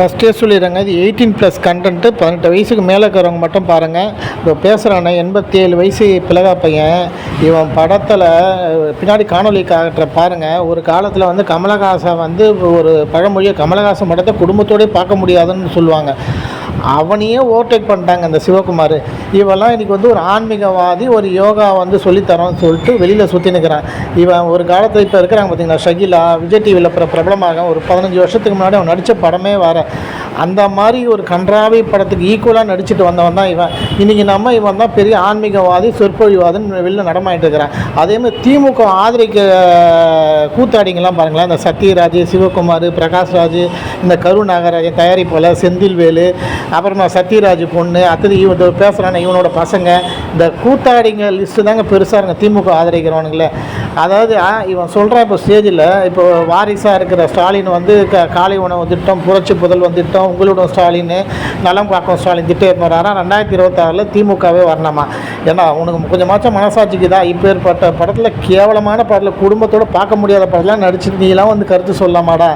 ஃபஸ்ட்டே சொல்லிடுறேங்க இது eighteen plus content பதினெட்டு வயசுக்கு மேலே இருக்கிறவங்க மட்டும் பாருங்கள் இப்போ பேசுகிறானே எண்பத்தி ஏழு வயசு பிளகா பையன். இவன் படத்தில் பின்னாடி காணொலி காட்டுற பாருங்கள் ஒரு காலத்தில் வந்து கமலஹாசன் வந்து ஒரு பழமொழியை கமலஹாசன் படத்தை குடும்பத்தோடய பார்க்க முடியாதுன்னு சொல்லுவாங்க. அவனையே ஓவர்டேக் பண்ணிட்டாங்க இந்த சிவகுமார். இவெல்லாம் இன்னைக்கு வந்து ஒரு ஆன்மீகவாதி ஒரு யோகா வந்து சொல்லித்தரோன்னு சொல்லிட்டு வெளியில் சுற்றி நிற்கிறான் இவன் ஒரு காலத்தில் இப்போ இருக்கிறாங்க பார்த்தீங்களா ஷகிலா விஜய் டிவியில் பிரபலமாக ஒரு பதினஞ்சு வருஷத்துக்கு முன்னாடி அவன் நடித்த படமே வேற. அந்த மாதிரி ஒரு கன்றாவி படத்துக்கு ஈக்குவலாக நடிச்சுட்டு வந்தவன் தான் இவன். இன்றைக்கி நம்ம இவன் தான் பெரிய ஆன்மீகவாதி சொற்பொழிவாதின்னு வெளில நடமாயிட்டு இருக்கிறான். அதேமாதிரி திமுக ஆதரிக்க கூத்தாடிங்கெல்லாம் பாருங்களேன். இந்த சத்யராஜ் சிவகுமார் பிரகாஷ்ராஜ் இந்த கருநாகராஜன் தயாரிப்பாளர் செந்தில்வேலு அப்புறமா சத்யராஜ் பொண்ணு அத்தனை இவன் பேசுகிறான இவனோட பசங்க. இந்த கூத்தாடிங்க லிஸ்ட்டு தாங்க பெருசாக இருங்க திமுக ஆதரிக்கிறவனுங்களே. அதாவது இவன் சொல்கிறான் இப்போ ஸ்டேஜில் இப்போ வாரிசாக இருக்கிற ஸ்டாலின் வந்து க காலை உணவு திட்டம் புரட்சி புதல் திட்டம் உங்களோட ஸ்டாலின் நலம் காக்கும் ஸ்டாலின் திட்டம் இருந்தாரா ரெண்டாயிரத்தி இருபத்தாறில் திமுகவே வரணுமா? ஏன்னா உனக்கு கொஞ்சமாச்சும் மனசாட்சிக்கு தான் இப்போ ஏற்பட்ட படத்தில் கேவலமான படத்தில் குடும்பத்தோடு பார்க்க முடியாத படம்லாம் நடிச்சு நீலாம் வந்து கருத்து சொல்லமாடா.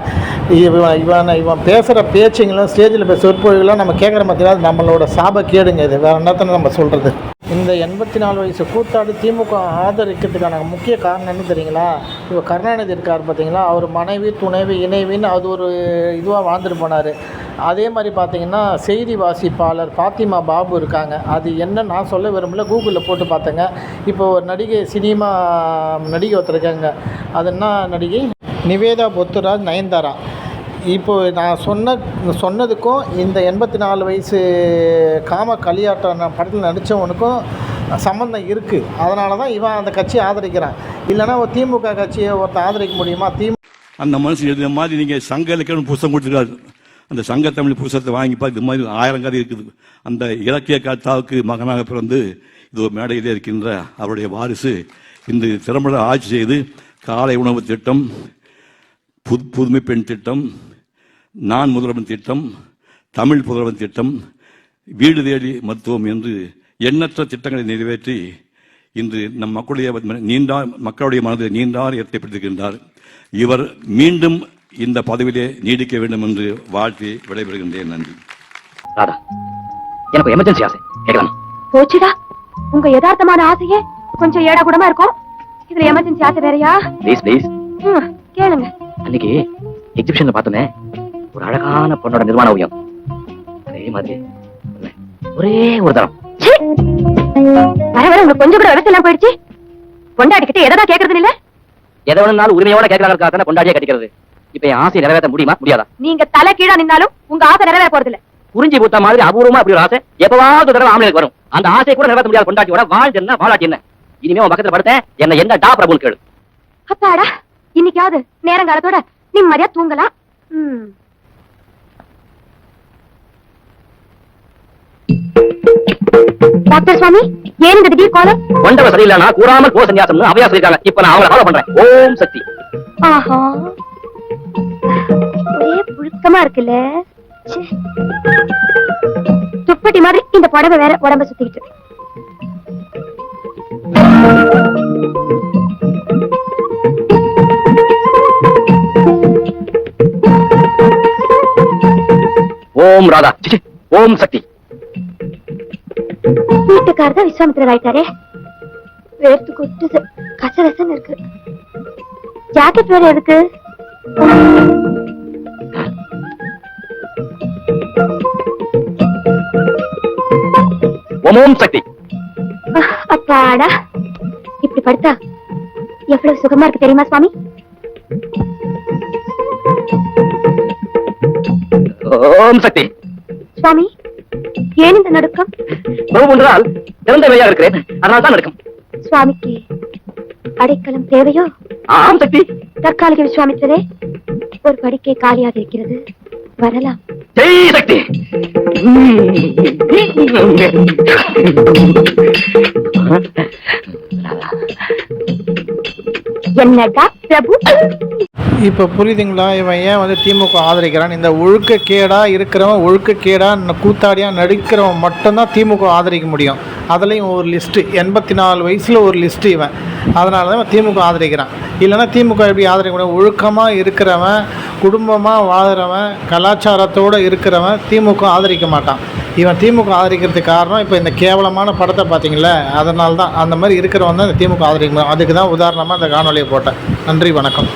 இவன் இவன் இவன் பேசுகிற பேச்சுங்களும் ஸ்டேஜில் பேச சொற்பொழிகளும் நம்ம கேட்குற மாதிரி அது நம்மளோட சாப கேடுங்க இது. வேறு என்னத்தனை நம்ம சொல்கிறது இந்த எண்பத்தி நாலு வயசு கூத்தாடு திமுக ஆதரிக்கிறதுக்கான முக்கிய காரணம் என்ன தெரியுங்களா? இப்போ கருணாநிதி இருக்கார் பார்த்தீங்களா அவர் மனைவி துணைவி இணைவின்னு அது ஒரு இதுவாக வாழ்ந்துட்டு போனார். அதே மாதிரி பார்த்தீங்கன்னா செய்தி வாசிப்பாளர் பாத்திமா பாபு இருக்காங்க. அது என்ன நான் சொல்ல விரும்பல கூகுளில் போட்டு பார்த்தேங்க. இப்போ ஒரு நடிகை சினிமா நடிகை ஒருத்தர் இருக்காங்க. அது என்ன நடிகை? நிவேதா பொத்துராஜ் நயன்தாரா. இப்போது நான் சொன்ன சொன்னதுக்கும் இந்த எண்பத்தி நாலு வயசு காம களியாட்டம் படத்தில் நடித்தவனுக்கும் சம்மந்தம் இருக்குது அதனால தான் இவன் அந்த கட்சியை ஆதரிக்கிறான். இல்லைன்னா ஒரு திமுக கட்சியை ஒருத்தன் ஆதரிக்க முடியுமா? திமுக அந்த மனுஷன் இந்த மாதிரி நீங்கள் சங்க இலக்கியம் புஸ்தகம் கொடுத்துருக்காரு. அந்த சங்க தமிழ் புஸ்தகத்தை வாங்கி பார்த்து இது மாதிரி ஆயிரம் கதை இருக்குது. அந்த இலக்கிய காத்தாவுக்கு மகனாக பிறந்து இது ஒரு மேடையிலே இருக்கின்ற அவருடைய வாரிசு இந்த திறம்பட ஆட்சி செய்து காலை உணவு திட்டம் புது புதுமை பெண் திட்டம் நான் முதல்வன் திட்டம் தமிழ் புதல்வன் திட்டம் வீடு தேடி மருத்துவம் என்று எண்ணற்ற திட்டங்களை நிறைவேற்றி இன்று நம் மக்களுடைய நீண்டா மக்களுடைய மனதில் நீண்டார் ஏற்படுத்துகின்றார் இவர் மீண்டும் இந்த பதவியிலே நீடிக்க வேண்டும் என்று வாழ்த்தி விடைபெறுகின்றேன். நன்றி. ராதா எனக்கு எமர்ஜென்சி ஆசை. கேட்கலாம் போச்சுடா. உங்க யதார்த்தமான ஆசையே கொஞ்சம் ஏடா கூடமா இருக்கும். இதுல எமர்ஜென்சி ஆசை வேறயா? ப்ளீஸ் ப்ளீஸ் கேளுங்க. அன்னைக்கு எக்ஸிபிஷன்ல பார்த்தோமே ஒரு அழகான பொண்ணோட நிர்வாண ஓவியம் அதே மாதிரி ஒரே ஒரு தரம்! வர வர உங்களுக்கு கொஞ்சம் கூட விவசாயம் எல்லாம் போயிடுச்சு. கொண்டாடிக்கிட்டு எதா கேக்குறது இல்ல? எதை வேணும்னாலும் உரிமையோட கேட்கறாங்க தானே கொண்டாடியே கட்டிக்கிறது? இப்ப என் ஆசையை நிறைவேற்ற முடியுமா? முடியாதா? நீங்க தலை கீழா நின்னாலும் உங்க ஆசை நிறைவேற போறது இல்ல புரிஞ்சு பூத்த மாதிரி அபூர்வமா அப்படி ஒரு ஆசை எப்பவாவது தடவை ஆம்பளைக்கு வரும். அந்த ஆசையை கூட நிறைவேற்ற முடியாத கொண்டாட்டியோட வாழ் என்ன வாழாட்டி என்ன? இனிமே உன் பக்கத்துல படுத்தேன். என்ன எந்த டா பிரபுன்னு கேளு. அப்பாடா இன்னைக்காவது நேரங்காலத்தோட நிம்மதியா தூங்கலாம். டாக்டர் சுவாமி ஏன் இந்த திடீர் கோலம்? கொண்டவ சரியில்லைனா கூறாமல் போ சன்னியாசம்னு அவையா சொல்லிருக்காங்க இப்ப நான் அவங்கள ஃபாலோ பண்றேன். ஓம் சக்தி. ஆஹா. ஒரே புழுக்கமா இருக்குல்ல. துப்பட்டி மாதிரி இந்த புடவை வேற உடம்ப சுத்திக்கிட்டு ஓம் ராதா. ஓம் சக்தி. வீட்டுக்காரர் தான் விஸ்வாமித்திரர் ஆயிட்டாரே. வேர்த்து கொட்டுது. கசகசன்னு இருக்கு. ஜாக்கெட் வேற எதுக்கு? ஓம் ஓம் சக்தி. அஹ், அப்பாடா. இப்படி படுத்தா எவ்வளவு சுகமா இருக்கு தெரியுமா சுவாமி? ஓம் சக்தி. சுவாமி ஏன் இந்த நடுக்கம்? திறந்த இருக்கிறேன். அதனால தான் நடக்கும். சுவாமிக்கு அடைக்கலம் தேவையோ? ஆம் சக்தி. தற்காலிக விஸ்வாமித்திரரே ஒரு படுக்கை காலியாக இருக்கிறது. வரலாம். என்னடா பிரபு? இப்போ புரியுதுங்களா? இவன் ஏன் வந்து திமுக ஆதரிக்கிறான்? இந்த ஒழுக்கக்கேடாக இருக்கிறவன் ஒழுக்கக்கேடாக கூத்தாடியாக நடிக்கிறவன் மட்டும்தான் திமுக ஆதரிக்க முடியும். அதுலேயும் ஒரு லிஸ்ட்டு எண்பத்தி நாலு வயசில் ஒரு லிஸ்ட்டு இவன். அதனால தான் திமுக ஆதரிக்கிறான். இல்லைன்னா திமுக எப்படி ஆதரிக்க முடியும்? ஒழுக்கமாக இருக்கிறவன் குடும்பமாக வாழ்கிறவன் கலாச்சாரத்தோடு இருக்கிறவன் திமுக ஆதரிக்க மாட்டான். இவன் திமுக ஆதரிக்கிறதுக்கு காரணம் இப்போ இந்த கேவலமான படத்தை பார்த்தீங்களே அதனால தான் அந்த மாதிரி இருக்கிறவன் தான் இந்த திமுக ஆதரிக்க முடியும். அதுக்கு தான் உதாரணமாக இந்த காணொலியை போட்டேன். நன்றி வணக்கம்.